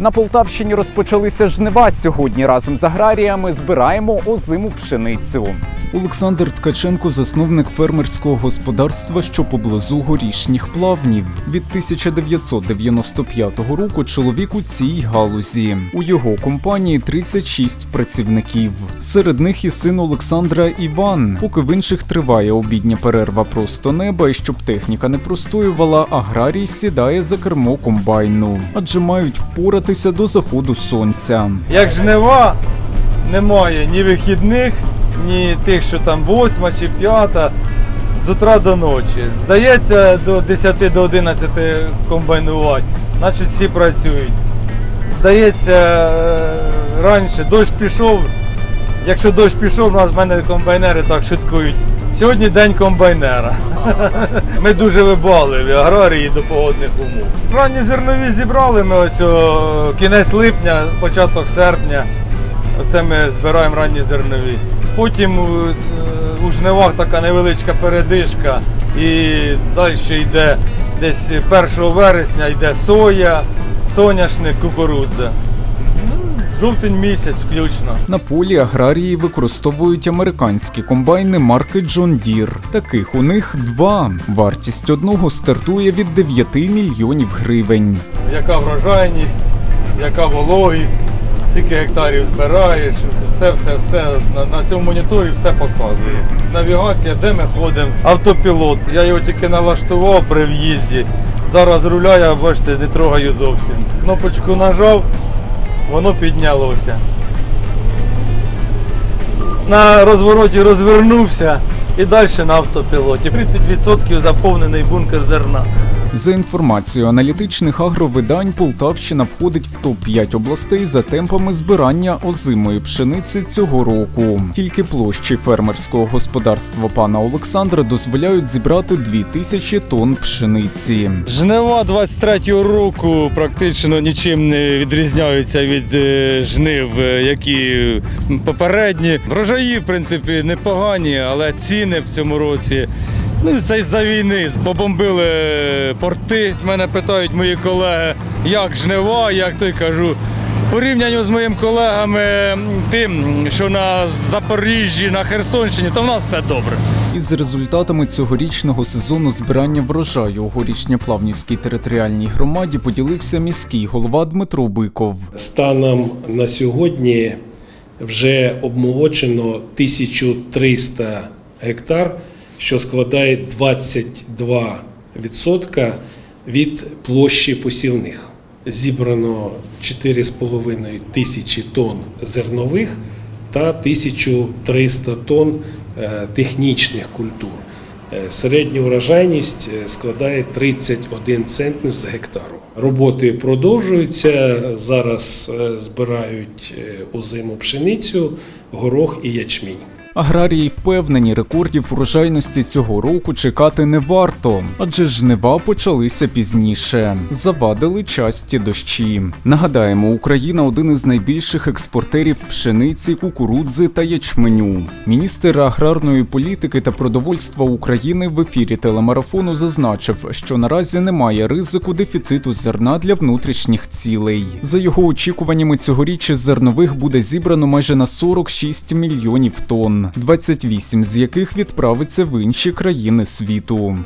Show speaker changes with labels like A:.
A: На Полтавщині розпочалися жнива. Сьогодні разом з аграріями збираємо озиму пшеницю. Олександр Ткаченко, засновник фермерського господарства, що поблизу горішніх плавнів. Від 1995 року чоловік у цій галузі. У його компанії 36 працівників. Серед них і син Олександра Іван. Поки в інших триває обідня перерва просто неба, і щоб техніка не простоювала, аграрій сідає за кермо комбайну, адже мають впоратися до заходу сонця.
B: Як жнива, немає ні вихідних, ні тих, що там восьма чи п'ята, з утра до ночі. Дається до 10 до 11 комбайнувати, значить всі працюють. Дається е, раніше, дощ пішов. Якщо дощ пішов, у нас в мене комбайнери так шуткують. Сьогодні день комбайнера. Ми дуже вибагливі, аграрії до погодних умов. Ранні зернові зібрали ми ось о, кінець липня, початок серпня. Оце ми збираємо ранні зернові. Потім у, е, у жнивах така невеличка передишка і далі йде десь 1 вересня йде соя, соняшник, кукурудза. Жовтень місяць включно.
A: На полі аграрії використовують американські комбайни марки John Deere. Таких у них два. Вартість одного стартує від 9 мільйонів гривень.
B: яка врожайність, яка вологість, скільки гектарів збираєш, все, все, все на, на цьому моніторі все показує. Навігація, де ми ходимо, автопілот. Я його тільки налаштував при в'їзді. Зараз руля, я бачите, не трогаю зовсім. Кнопочку нажав, воно піднялося. На розвороті розвернувся і далі на автопілоті. 30% заповнений бункер зерна.
A: За інформацією аналітичних агровидань, Полтавщина входить в топ-5 областей за темпами збирання озимої пшениці цього року. Тільки площі фермерського господарства пана Олександра дозволяють зібрати 2000 тонн пшениці.
B: Жнива 23-го року практично нічим не відрізняються від е, жнив, е, які попередні. Врожаї, в принципі, непогані, але ціни в цьому році. Ну, це із-за війни. Побомбили порти. Мене питають мої колеги, як жнива, як то й кажу. Порівнянню з моїми колегами тим, що на Запоріжжі, на Херсонщині, то в нас все добре.
A: Із результатами цьогорічного сезону збирання врожаю у горішньоплавнівській територіальній громаді поділився міський голова Дмитро Биков.
C: Станом на сьогодні вже обмолочено 1300 гектар, що складає 22% від площі посівних. Зібрано 4,5 тисячі тонн зернових та 1300 тонн е, технічних культур. Е, Середня урожайність е, складає 31 центнер з гектару. Роботи продовжуються. Зараз збирають озиму пшеницю, горох і ячмінь.
A: Аграрії впевнені, рекордів урожайності цього року чекати не варто, адже жнива почалися пізніше. Завадили часті дощі. Нагадаємо, Україна один із найбільших експортерів пшениці, кукурудзи та ячменю. Міністр аграрної політики та продовольства України в ефірі телемарафону зазначив, що наразі немає ризику дефіциту зерна для внутрішніх цілей. За його очікуваннями, цьогоріч зернових буде зібрано майже на 46 мільйонів тонн, 28 з яких відправиться в інші країни світу.